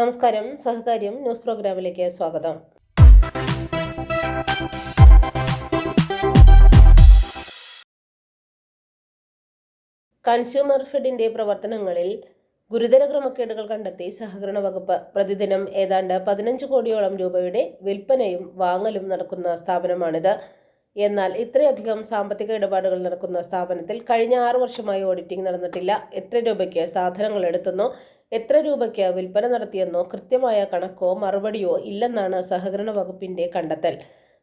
നമസ്കാരം. സഹകാര്യം ന്യൂസ് പ്രോഗ്രാമിലേക്ക് സ്വാഗതം. കൺസ്യൂമർ ഫെഡിന്റെ പ്രവർത്തനങ്ങളിൽ ഗുരുതര ക്രമക്കേടുകൾ കണ്ടെത്തി സഹകരണ വകുപ്പ് പ്രതിദിനം ഏതാണ്ട് പതിനഞ്ച് കോടിയോളം രൂപയുടെ വിൽപ്പനയും വാങ്ങലും നടക്കുന്ന സ്ഥാപനമാണിത്. എന്നാൽ ഇത്രയധികം സാമ്പത്തിക ഇടപാടുകൾ നടക്കുന്ന സ്ഥാപനത്തിൽ കഴിഞ്ഞ ആറു വർഷമായി ഓഡിറ്റിംഗ് നടന്നിട്ടില്ല. എത്ര രൂപയ്ക്ക് സാധനങ്ങൾ എടുത്തെന്നോ എത്ര രൂപയ്ക്ക് വിൽപ്പന നടത്തിയെന്നോ കൃത്യമായ കണക്കോ മറുപടിയോ ഇല്ലെന്നാണ് സഹകരണ വകുപ്പിന്റെ കണ്ടെത്തൽ.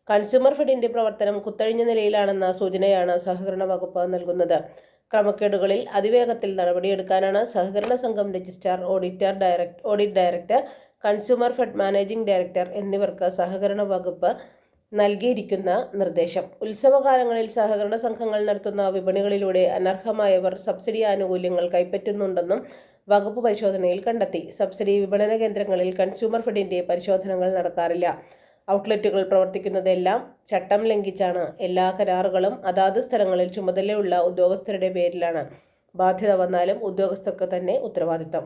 കൺസ്യൂമർ ഫെഡിന്റെ പ്രവർത്തനം കുത്തഴിഞ്ഞ നിലയിലാണെന്ന സൂചനയാണ് സഹകരണ വകുപ്പ് നൽകുന്നത്. ക്രമക്കേടുകളിൽ അതിവേഗത്തിൽ നടപടിയെടുക്കാനാണ് സഹകരണ സംഘം registrar auditor direct audit director consumer fed managing director എന്നിവർക്ക് സഹകരണ വകുപ്പ് നൽകിയിരിക്കുന്ന നിർദ്ദേശം. ഉത്സവകാലങ്ങളിൽ സഹകരണ സംഘങ്ങൾ നടത്തുന്ന വിപണികളിലൂടെ അനർഹമായവർ സബ്സിഡി ആനുകൂല്യങ്ങൾ കൈപ്പറ്റുന്നുണ്ടെന്നും വകുപ്പ് പരിശോധനയിൽ കണ്ടെത്തി. സബ്സിഡി വിപണന കേന്ദ്രങ്ങളിൽ കൺസ്യൂമർ ഫെഡിന്റെ പരിശോധനകൾ നടക്കാറില്ല. ഔട്ട്ലെറ്റുകൾ പ്രവർത്തിക്കുന്നതെല്ലാം ചട്ടം ലംഘിച്ചാണ്. എല്ലാ കരാറുകളും അതാത് സ്ഥലങ്ങളിൽ ചുമതലയുള്ള ഉദ്യോഗസ്ഥരുടെ പേരിലാണ്. ബാധ്യത വന്നാലും ഉദ്യോഗസ്ഥർക്ക് തന്നെ ഉത്തരവാദിത്തം.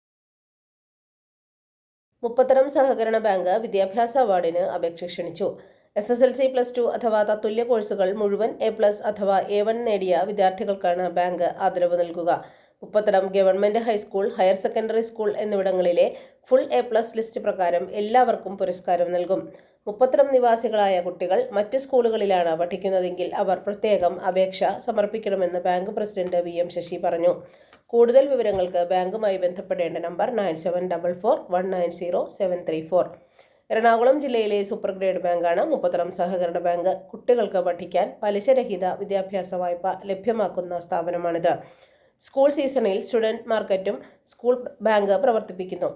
മുപ്പത്തരം സഹകരണ ബാങ്ക് വിദ്യാഭ്യാസ അവാർഡിന് അപേക്ഷ ക്ഷണിച്ചു. S S L C plus two അഥവാ തത്തുല്യ കോഴ്സുകൾ മുഴുവൻ എ പ്ലസ് അഥവാ എ വൺ നേടിയ വിദ്യാർത്ഥികൾക്കാണ് ബാങ്ക് ആദരവ് നൽകുക. മുപ്പത്തരം government high school higher secondary school എന്നിവിടങ്ങളിലെ ഫുൾ എ പ്ലസ് ലിസ്റ്റ് പ്രകാരം എല്ലാവർക്കും പുരസ്കാരം നൽകും. മുപ്പത്തരം നിവാസികളായ കുട്ടികൾ മറ്റ് സ്കൂളുകളിലാണ് പഠിക്കുന്നതെങ്കിൽ അവർ പ്രത്യേകം അപേക്ഷ സമർപ്പിക്കണമെന്ന് bank president V M Sasi പറഞ്ഞു. കൂടുതൽ വിവരങ്ങൾക്ക് ബാങ്കുമായി ബന്ധപ്പെടേണ്ട number nine seven double four one nine zero seven three four. Ernakulam ജില്ലയിലെ സൂപ്പർ ഗ്രേഡ് ബാങ്കാണ് മുപ്പത്തരം സഹകരണ ബാങ്ക് കുട്ടികൾക്ക് പഠിക്കാൻ പലിശരഹിത വിദ്യാഭ്യാസ വായ്പ ലഭ്യമാക്കുന്ന സ്ഥാപനമാണിത്. സ്കൂൾ സീസണിൽ സ്റ്റുഡന്റ് മാർക്കറ്റും സ്കൂൾ ബാങ്ക് പ്രവർത്തിപ്പിക്കുന്നു.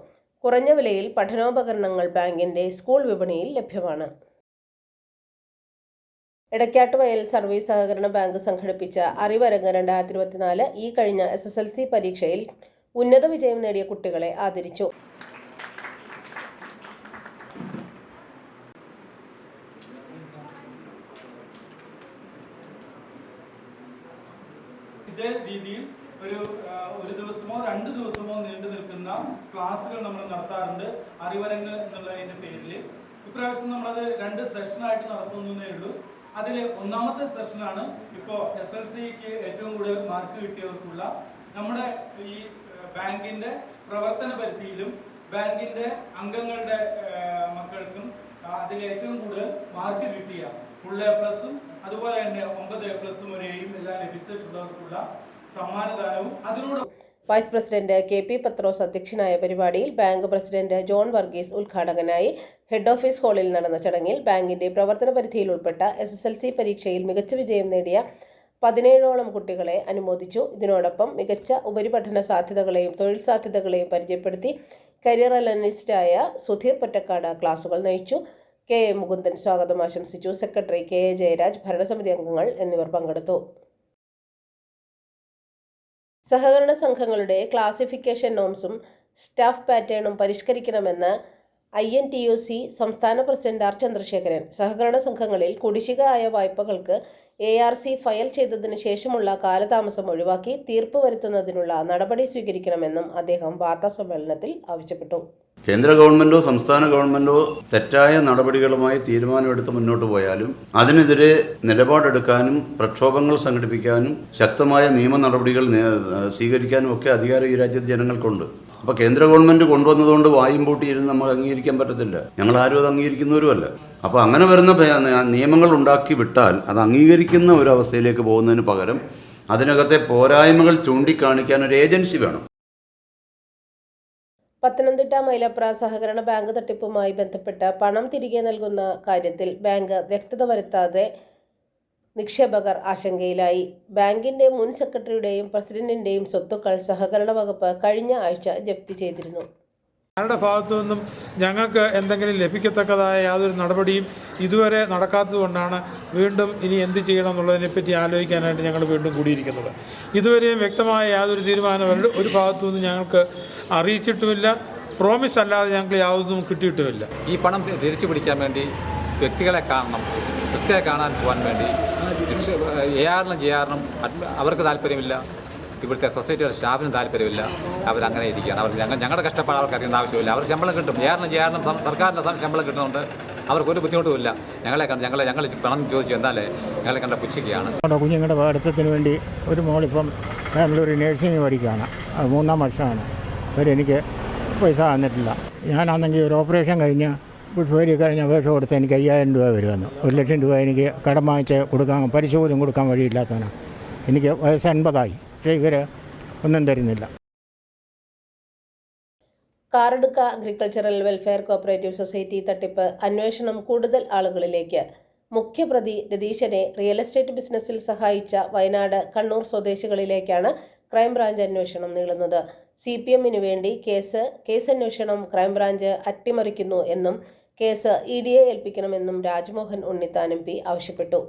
കുറഞ്ഞ വിലയിൽ പഠനോപകരണങ്ങൾ ബാങ്കിന്റെ സ്കൂൾ വിപണിയിൽ ലഭ്യമാണ്. എടക്കാട്ടുവയൽ സർവീസ് സഹകരണ ബാങ്ക് സംഘടിപ്പിച്ച അറിവരങ്ങ് രണ്ടായിരത്തി ഇരുപത്തിനാല് ഈ കഴിഞ്ഞ എസ് എസ് എൽ സി പരീക്ഷയിൽ ഉന്നത വിജയം നേടിയ കുട്ടികളെ ആദരിച്ചു. ഇതേ രീതിയിൽ ക്ലാസ്സുകൾ നമ്മൾ നടത്താറുണ്ട്. അറിവരങ്ങ് എന്നുള്ളതിന്റെ പേരിൽ. ഇപ്രാവശ്യം നമ്മളത് രണ്ട് സെഷനായിട്ട് നടത്തുന്നേ ഉള്ളൂ. അതിൽ ഒന്നാമത്തെ സെഷനാണ് ഇപ്പോൾ എസ് എൽ സിക്ക് ഏറ്റവും കൂടുതൽ മാർക്ക് കിട്ടിയവർക്കുള്ള നമ്മുടെ ഈ ബാങ്കിന്റെ പ്രവർത്തന പരിധിയിലും ബാങ്കിന്റെ അംഗങ്ങളുടെ മക്കൾക്കും അതിൽ ഏറ്റവും കൂടുതൽ മാർക്ക് കിട്ടിയ ഫുൾ എ പ്ലസും അതുപോലെ തന്നെ ഒമ്പത് എ പ്ലസും ഒരു എയും എല്ലാം ലഭിച്ചിട്ടുള്ളവർക്കുള്ള സമ്മാനദാനവും അതിനോട് vice president K P Pathros അധ്യക്ഷനായ പരിപാടിയിൽ ബാങ്ക് പ്രസിഡന്റ് ജോൺ വർഗീസ് ഉദ്ഘാടകനായി ഹെഡ് ഓഫീസ് ഹാളിൽ നടന്ന ചടങ്ങിൽ ബാങ്കിന്റെ പ്രവർത്തന പരിധിയിൽ ഉൾപ്പെട്ട എസ് എസ് എൽ സി പരീക്ഷയിൽ മികച്ച വിജയം നേടിയ പതിനേഴോളം കുട്ടികളെ അനുമോദിച്ചു. ഇതിനോടൊപ്പം മികച്ച ഉപരിപഠന സാധ്യതകളെയും തൊഴിൽ സാധ്യതകളെയും പരിചയപ്പെടുത്തി കരിയർ അനലിസ്റ്റായ സുധീർ പൊറ്റക്കാട് ക്ലാസുകൾ നയിച്ചു. കെ എ മുകുന്ദൻ സ്വാഗതം ആശംസിച്ചു. സെക്രട്ടറി കെ എ ജയരാജ് ഭരണസമിതി അംഗങ്ങൾ എന്നിവർ പങ്കെടുത്തു. സഹകരണ സംഘങ്ങളുടെ ക്ലാസിഫിക്കേഷൻ നോംസും സ്റ്റാഫ് പാറ്റേണും പരിഷ്കരിക്കണമെന്ന് I N T U C സംസ്ഥാന പ്രസിഡന്റ് ആർ ചന്ദ്രശേഖരൻ. സഹകരണ സംഘങ്ങളിൽ കുടിശ്ശിക ആയ വായ്പകൾക്ക് എ ആർ സി ഫയൽ ചെയ്തതിന് ശേഷമുള്ള കാലതാമസം ഒഴിവാക്കി തീർപ്പ് വരുത്തുന്നതിനുള്ള നടപടി സ്വീകരിക്കണമെന്നും അദ്ദേഹം വാർത്താസമ്മേളനത്തിൽ ആവശ്യപ്പെട്ടു. കേന്ദ്ര ഗവൺമെന്റോ സംസ്ഥാന ഗവൺമെന്റോ തെറ്റായ നടപടികളുമായി തീരുമാനമെടുത്ത് മുന്നോട്ട് പോയാലും അതിനെതിരെ നിലപാടെടുക്കാനും പ്രക്ഷോഭങ്ങൾ സംഘടിപ്പിക്കാനും ശക്തമായ നിയമ നടപടികൾ സ്വീകരിക്കാനും ഒക്കെ അധികാരം ഈ രാജ്യത്തെ ജനങ്ങൾക്കുണ്ട്. അപ്പോൾ കേന്ദ്ര ഗവൺമെന്റ് കൊണ്ടുവന്നതുകൊണ്ട് വായും പൂട്ടിയിരുന്ന് നമ്മൾ അംഗീകരിക്കാൻ പറ്റത്തില്ല. ഞങ്ങൾ ആരും അത് അംഗീകരിക്കുന്നവരുമല്ല. അപ്പോൾ അങ്ങനെ വരുന്ന നിയമങ്ങൾ ഉണ്ടാക്കി വിട്ടാൽ അത് അംഗീകരിക്കുന്ന ഒരു അവസ്ഥയിലേക്ക് പോകുന്നതിന് പകരം അതിനകത്തെ പോരായ്മകൾ ചൂണ്ടിക്കാണിക്കാൻ ഒരു ഏജൻസി വേണം. പത്തനംതിട്ട മൈലപ്ര സഹകരണ ബാങ്ക് തട്ടിപ്പുമായി ബന്ധപ്പെട്ട് പണം തിരികെ നൽകുന്ന കാര്യത്തിൽ ബാങ്ക് വ്യക്തത വരുത്താതെ നിക്ഷേപകർ ആശങ്കയിലായി. ബാങ്കിന്റെ മുൻ സെക്രട്ടറിയുടെയും പ്രസിഡന്റിന്റെയും സ്വത്തുക്കൾ സഹകരണ വകുപ്പ് കഴിഞ്ഞ ആഴ്ച ജപ്തി ചെയ്തിരുന്നു. ഞങ്ങളുടെ ഭാഗത്തു നിന്നും ഞങ്ങൾക്ക് എന്തെങ്കിലും ലഭിക്കത്തക്കതായ യാതൊരു നടപടിയും ഇതുവരെ നടക്കാത്തതുകൊണ്ടാണ് വീണ്ടും ഇനി എന്ത് ചെയ്യണം എന്നുള്ളതിനെപ്പറ്റി ആലോചിക്കാനായിട്ട് ഞങ്ങൾ വീണ്ടും കൂടിയിരിക്കുന്നത്. ഇതുവരെയും വ്യക്തമായ യാതൊരു തീരുമാനം ഒരു ഭാഗത്തു നിന്നും ഞങ്ങൾക്ക് അറിയിച്ചിട്ടുമില്ല. പ്രോമിസ് അല്ലാതെ ഞങ്ങൾക്ക് യാതൊന്നും കിട്ടിയിട്ടുമില്ല. ഈ പണം തിരിച്ചു പിടിക്കാൻ വേണ്ടി വ്യക്തികളെ കാണണം വ്യക്തിയെ കാണാൻ പോകാൻ വേണ്ടി. എ ആറിനും ജെ ആറിനും അവർക്ക് താല്പര്യമില്ല. ഇവിടുത്തെ സൊസൈറ്റിയുടെ സ്റ്റാഫിനും താല്പര്യമില്ല. അവരങ്ങനെ ഇരിക്കുകയാണ്. അവർ ഞങ്ങൾ ഞങ്ങളുടെ കഷ്ടപ്പാട് അവർക്ക് അറിയേണ്ട ആവശ്യമില്ല. അവർ ശമ്പളം കിട്ടും. എ ആറിനും ജെ ആറിനും സർക്കാരിന്റെ ശമ്പളം കിട്ടുന്നുണ്ട്. അവർക്ക് ഒരു ബുദ്ധിമുട്ടുമില്ല. ഞങ്ങളെ കണ്ട് ഞങ്ങളെ ഞങ്ങൾ പണം ചോദിച്ചു എന്നാലേ ഞങ്ങളെ കണ്ട പുച്ഛിക്കുകയാണ്. നമ്മുടെ കുഞ്ഞുങ്ങളുടെ പഠിത്തത്തിന് വേണ്ടി ഒരു മോളിപ്പം ബാംഗ്ലൂർ നേഴ്സിംഗ് പഠിക്കുകയാണ്. മൂന്നാം വർഷമാണ്. അവരെനിക്ക് പൈസ തന്നിട്ടില്ല. ഞാനാണെങ്കിൽ ഒരു ഓപ്പറേഷൻ കഴിഞ്ഞ് ഫോരി കഴിഞ്ഞ അപേക്ഷ കൊടുത്ത് എനിക്ക് അയ്യായിരം രൂപ വരുമെന്ന് ഒരു ലക്ഷം രൂപ എനിക്ക് കടം വാങ്ങിച്ച് കൊടുക്കാൻ പലിശ പോലും കൊടുക്കാൻ വഴിയില്ലാത്തവനാണ് എനിക്ക് വയസ്സ് അൻപതായി. പക്ഷേ ഇവർ ഒന്നും തരുന്നില്ല. Karadukka agricultural welfare cooperative society തട്ടിപ്പ് അന്വേഷണം കൂടുതൽ ആളുകളിലേക്ക്. മുഖ്യപ്രതി രതീശനെ റിയൽ എസ്റ്റേറ്റ് ബിസിനസ്സിൽ സഹായിച്ച വയനാട് കണ്ണൂർ സ്വദേശികളിലേക്കാണ് ക്രൈംബ്രാഞ്ച് അന്വേഷണം നീളുന്നത്. സി പി എമ്മിനു വേണ്ടി കേസ് കേസന്വേഷണം ക്രൈംബ്രാഞ്ച് അട്ടിമറിക്കുന്നു എന്നും കേസ് ഇ ഡിയെ ഏൽപ്പിക്കണമെന്നും രാജ്മോഹൻ ഉണ്ണിത്താൻ എം പി ആവശ്യപ്പെട്ടു.